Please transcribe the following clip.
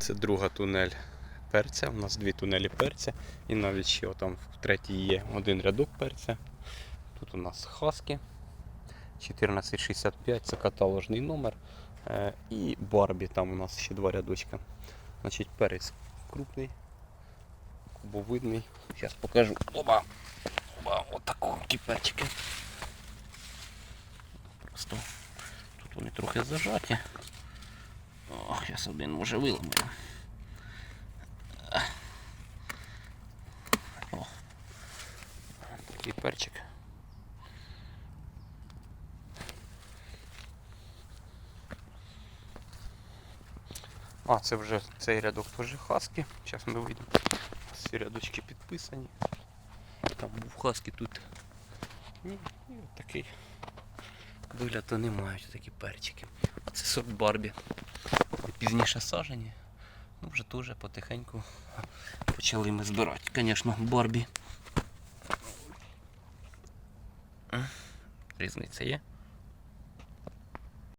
Це друга тунель перця. У нас дві тунелі перця. І навіть ще там в третій є один рядок перця. Тут у нас хаски 1465, це каталожний номер. Е, І Барбі, там у нас ще два рядочка. Значить, перець крупний, кубовидний. Зараз покажу. Оба! Оба, отакі перчики. Просто тут вони трохи зажаті. Зараз один може виламаю. О. Такий перчик. А, це вже цей рядок теж хаски. Зараз ми вийдемо. Всі рядочки підписані. Там був хаски тут. Ні, і от такий вигляд вони мають такі перчики. А це сорт Барбі. Пізніше сажені. Ну вже дуже потихеньку почали ми збирати. Звісно, Барбі. Різниця є.